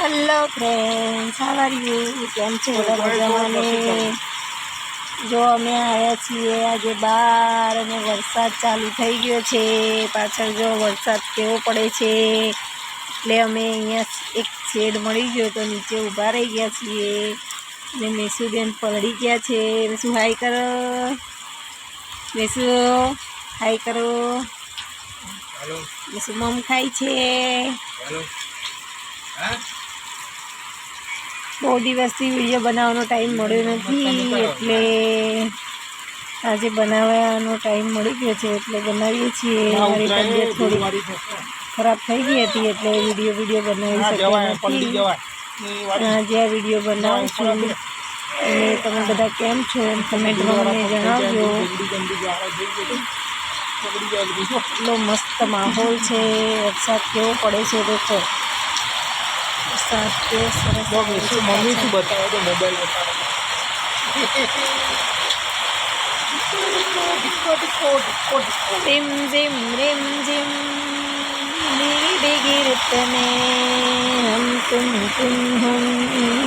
Hello friend are you કેમ છો? બધા જો અમે આવ્યા છીએ આજે બાર અને વરસાદ ચાલુ થઈ ગયો છે. પાછળ જો વરસાદ કેવો પડે છે. એટલે અમે અહીંયા એક શેડ મળી ગયો તો નીચે ઊભા રહી ગયા છીએ. અને મેસુબેન પલળી ગયા છે. મેસુ હાય કરો. મેસુ હાય કરો. મેસુ મમ ખાય છે હેલો હા બહુ દિવસથી વીડિયો બનાવવાનો ટાઈમ મળ્યો નથી એટલે આજે બનાવવાનો ટાઈમ મળી ગયો છે એટલે બનાવીએ છીએ. મારી તબિયત થોડી ખરાબ થઈ ગઈ હતી એટલે વીડિયો વીડિયો બનાવી શક્યા નથી. આજે આ વીડિયો બનાવું છું. અને તમે બધા કેમ છો? એમ કમેન્ટમાં મને જણાવજો. એટલો મસ્ત માહોલ છે વરસાદ કેવો પડે છે દેખો વરસાદ કેવો સરસ પડે છે મમ્મી શું બતાવે તો મોબાઈલ બતાવે रिम झिम रिम झिम भीगी गिरत में हम तुम तुम हम